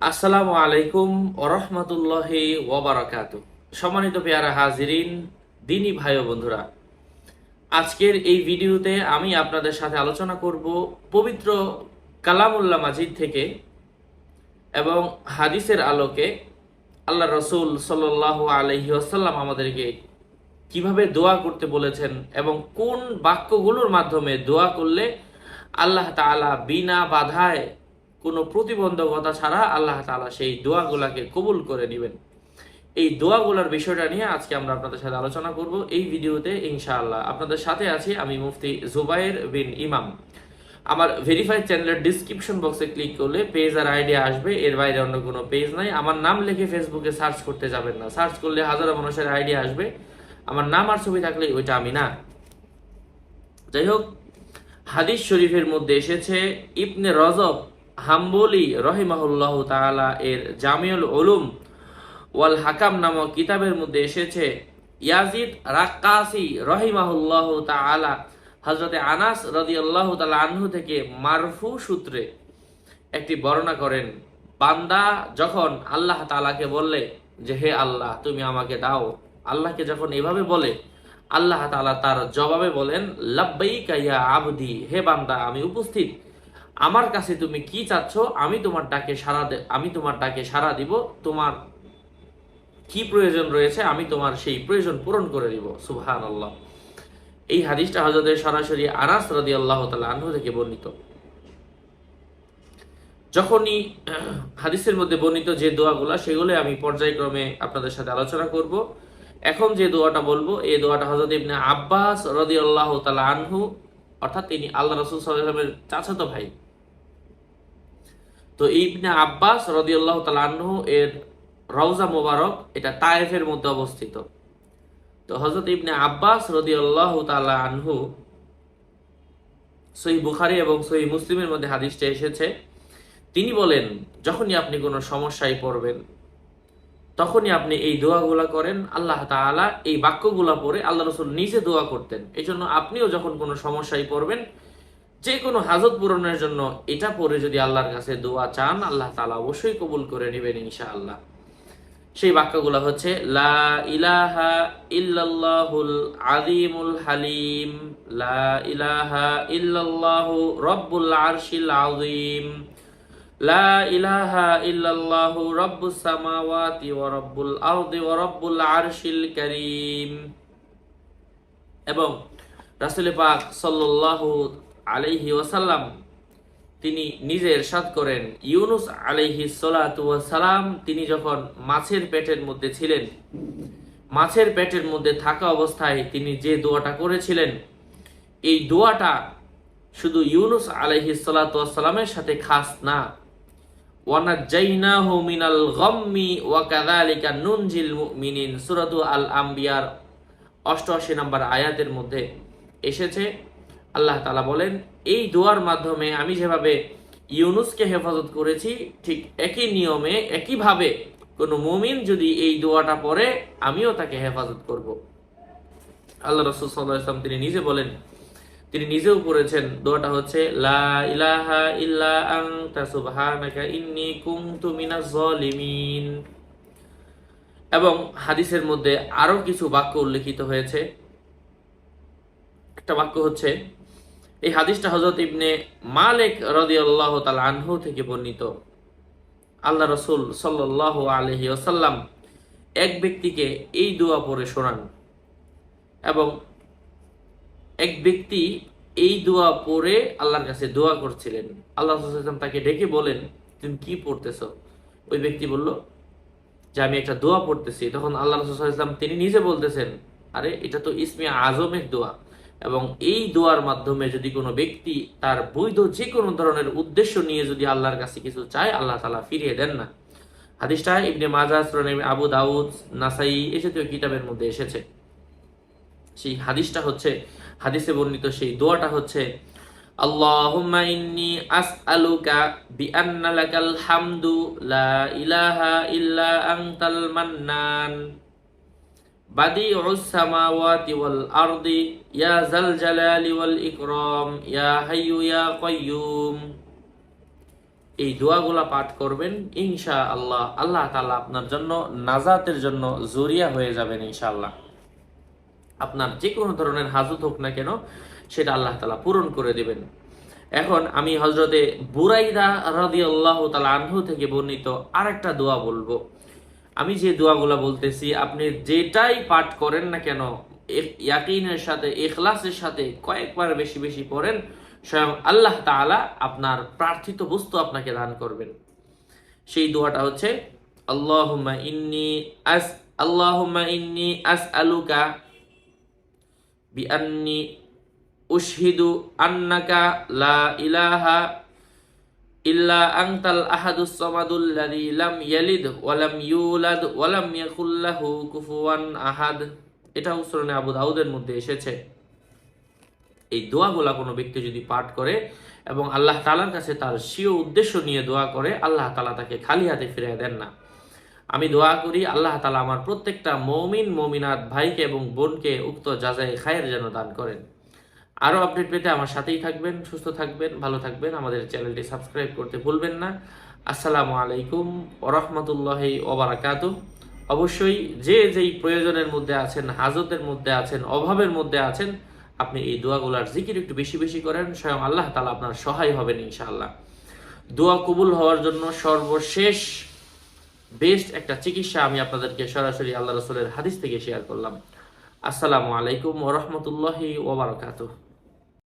আসসালামু আলাইকুম ওরহমতুল্লাহি ওবরাকাত সম্মানিত পেয়ারা হাজিরিন, দিনী ভাই ও বন্ধুরা, আজকের এই ভিডিওতে আমি আপনাদের সাথে আলোচনা করব পবিত্র কালামুল্লাহ মাজিদ থেকে এবং হাদিসের আলোকে আল্লাহ রসুল সাল্লাহ আলহি আসাল্লাম আমাদেরকে কীভাবে দোয়া করতে বলেছেন এবং কোন বাক্যগুলোর মাধ্যমে দোয়া করলে আল্লাহ তাআলা বিনা বাধায় কোনো প্রতিবন্ধকতা ছাড়া আল্লাহ তাআলা সেই দোয়াগুলাকে কবুল করে নেবেন। এই দোয়াগুলার বিষয়টা নিয়ে আজকে আমরা আপনাদের সাথে আলোচনা করব। এই ভিডিওতে ইনশাআল্লাহ আপনাদের সাথে আছি আমি মুফতি জুবাইর বিন ইমাম। আমার ভেরিফাইড চ্যানেলের ডিসক্রিপশন বক্সে ক্লিক করলে পেজ আর আইডিয়া আসবে, এর বাইরে অন্য কোনো পেজ নাই। আমার নাম লিখে ফেসবুকে সার্চ করতে যাবেন না। সার্চ করলে হাজারো মানুষের আইডিয়া আসবে। আমার নাম আর ছবি থাকলে ওইটা আমি না। যাই হোক, হাদিস শরীফের মধ্যে এসেছে, ইবনে রজব হাম্বলি রহিমাহুল্লাহ তাআলা এর জামিউল উলুম ওয়াল হাকাম নামক কিতাবের মধ্যে এসেছে, ইয়াজিদ রাক্কাসি রহিমাহুল্লাহ তাআলা হযরতে আনাস রাদিয়াল্লাহু তাআলা আনহু থেকে মারফু সূত্রে একটি বর্ণনা করেন। বান্দা যখন আল্লাহ তাআলাকে বললে যে, হে আল্লাহ, তুমি আমাকে দাও। আল্লাহকে যখন এভাবে বলে, আল্লাহ তাআলা তার জবাবে বলেন, লাব্বাইকা ইয়া আবদি, হে বান্দা, আমি উপস্থিত। আমার কাছে তুমি কি চাচ্ছ, আমি তোমার ডাকে সারা আমি তোমার ডাকে সারা দিব, তোমার কি প্রয়োজন রয়েছে, আমি তোমার সেই প্রয়োজন পূরণ করে দিব। সুবহান আল্লাহ এই হাদিসটা হজরতের সরাসরি আনাস রদি আল্লাহ আনহু থেকে বর্ণিত। যখনই হাদিসের মধ্যে বর্ণিত যে দোয়াগুলা সেগুলো আমি পর্যায়ক্রমে আপনাদের সাথে আলোচনা করব। এখন যে দোয়াটা বলব, এই দোয়াটা হজরত ইবনে আব্বাস রদি আল্লাহ তালা আনহু, অর্থাৎ তিনি আল্লাহ রসুল সাল্লামের চাচাতো ভাই তো ইবনে আব্বাস রদি আল্লাহ তালা আনহু এর রওজা মোবারক এটা তায়েফের মধ্যে অবস্থিত। তো হজরত ইবনে আব্বাস রদি আল্লাহ তালা আনহু সহি বুখারি এবং সহি মুসলিমের মধ্যে হাদিসটা এসেছে। তিনি বলেন, যখনই আপনি কোনো সমস্যায় পড়বেন, তখনই আপনি এই দোয়াগুলা করেন, আল্লাহ তাআলা এই বাক্যগুলা পড়ে আল্লাহ রসুল নিজে দোয়া করতেন। এই জন্য আপনিও যখন কোনো সমস্যায় পড়বেন যে কোনো হাজত পূরণের জন্য এটা পড়ে যদি আল্লাহর কাছে দোয়া চান, আল্লাহ তাআলা অবশ্যই কবুল করে নেবেন ইনশাআল্লাহ। সেই বাক্যগুলো হচ্ছে, লা ইলাহা ইল্লাল্লাহুল আযীমুল হালিম, লা ইলাহা ইল্লাল্লাহু রব্বুল আরশিল আযীম, লা ইলাহা ইল্লাল্লাহু রব্বুস সামাওয়াতি ওয়া রব্বুল আরদি ওয়া রব্বুল আরশিল কারীম। এবং রাসূল পাক সাল্লাল্লাহু আলাইহি ওয়াসাল্লাম, তিনি নিজে এরশাদ করেন। ইউনুস আলাইহি সালাম তিনি যখন মাছের পেটের মধ্যে ছিলেন, মাছের পেটের মধ্যে থাকা অবস্থায় তিনি যে দোয়াটা করেছিলেন, এই দোয়াটা শুধু ইউনুস আলাইহি সালামের সাথে খাস না। আল আম্বিয়ার 88 নম্বর আয়াতের মধ্যে এসেছে আল্লাহ তালা বলেন, এই দোয়ার মাধ্যমে আমি যেভাবে ইউনুসকে হেফাজত করেছি, ঠিক একই নিয়মে, একইভাবে কোনো মুমিন যদি এই দোয়াটা পড়ে, আমিও তাকে হেফাজত করব। আল্লাহ রসুল সাল্লাহ ইসলাম তিনি নিজে বলেন, তিনি নিজেও পড়েছেন, দোয়াটা হচ্ছে, লা ইলাহা ইল্লা আনতা সুবহানাকা ইন্নী কুনতু মিনাজ জালিমিন এবং হাদিসের মধ্যে আরও কিছু বাক্য উল্লেখিত হয়েছে। একটা বাক্য হচ্ছে এই হাদিসটা হজরত ইবনে মালিক রদিয়াল্লাহ তাল আনহু থেকে বর্ণিত। আল্লাহ রসুল সাল্লাহ আলহি আসাল্লাম এক ব্যক্তিকে এই দোয়া পড়ে শোনান এবং এক ব্যক্তি এই দোয়া পড়ে আল্লাহর কাছে দোয়া করছিলেন। আল্লাহ রসুলাম তাকে ডেকে বলেন, তুমি কি পড়তেছ? ওই ব্যক্তি বলল, যে আমি একটা দোয়া পড়তেছি। তখন আল্লাহ রসুলাম তিনি নিজে বলতেছেন, আরে, এটা তো ইসমে আজমের দোয়া। এবং এই দোয়ার মাধ্যমে যদি কোনো ব্যক্তি তার বৈধ যে কোনো ধরনের উদ্দেশ্য নিয়ে যদি আল্লাহর কাছে কিছু চায়, আল্লাহ তালা ফিরিয়ে দেন না। হাদিসটা ইবনে মাজাহ আবু দাউদ, নাসাই এসেতেও কিতাবের মধ্যে এসেছে। সেই হাদিসটা হচ্ছে, হাদিসে বর্ণিত সেই দোয়াটা হচ্ছে লা ইলাহা ইল্লা আনতাল মান্নান। بديع السماوات والأرض يا ذا الجلال والإكرام يا حي يا قيوم এই দোয়াগুলা পাঠ করবেন ইনশা আল্লাহ আল্লাহ তাআলা আপনার জন্য নাজাতের জন্য জরিয়া হয়ে যাবেন ইনশাআল্লাহ আপনার যে কোনো ধরনের হাজত হোক না কেন সেটা আল্লাহ তালা পূরণ করে দিবেন এখন আমি হজরতে বুরাইদা রাদি আল্লাহ তালা আনহু থেকে বর্ণিত আরেকটা দোয়া বলবো আমি যে দোয়াগুলো বলতেছি, আপনি যেটাই পাঠ করেন না কেন ইয়াকিনের সাথে, ইখলাসের সাথে কয়েকবার বেশি বেশি পড়েন, স্বয়ং আল্লাহ তাআলা আপনার প্রার্থিত বস্তু আপনাকে দান করবেন। সেই দোয়াটা হচ্ছে, আল্লাহুম্মা ইন্নি আস, আল্লাহুম্মা ইন্নি আসআলুকা বিআন্নি উশহিদু আন্নাকা লা ইলাহা ইল্লা আনতাল আহাদুস সামাদুল লাযী লাম ইয়ালিদ ওয়া লাম ইউলাদ ওয়া লাম ইয়াকুল লাহু কুফুয়ান আহাদ। এটা উসরনে আবু দাউদের মধ্যে এসেছে। এই দোয়াগুলা কোনো ব্যক্তি যদি পাঠ করে এবং আল্লাহ তালার কাছে তার স্বীয় উদ্দেশ্য নিয়ে দোয়া করে, আল্লাহ তালা তাকে খালি হাতে ফিরিয়ে দেন না। আমি দোয়া করি, আল্লাহ তালা আমার প্রত্যেকটা মৌমিন, মমিনাত ভাইকে এবং বোনকে উক্ত যাজাই খায়ের যেন দান করেন। আরও আপডেট পেতে আমার সাথেই থাকবেন, সুস্থ থাকবেন, ভালো থাকবেন। আমাদের চ্যানেলটি সাবস্ক্রাইব করতে ভুলবেন না। আসসালামু আলাইকুম ওরহমতুল্লাহ ওবরাকাতু অবশ্যই যে যেই প্রয়োজনের মধ্যে আছেন, হাজতের মধ্যে আছেন, অভাবের মধ্যে আছেন, আপনি এই দোয়াগুলার জিকির একটু বেশি বেশি করেন, স্বয়ং আল্লাহ তালা আপনার সহায় হবেন ইনশাআল্লাহ। দোয়া কবুল হওয়ার জন্য সর্বশেষ বেস্ট একটা চিকিৎসা আমি আপনাদেরকে সরাসরি আল্লাহ রসুলের হাদিস থেকে শেয়ার করলাম। আসসালামু আলাইকুম ওরহমতুল্লাহি ওবরাকাতুহ।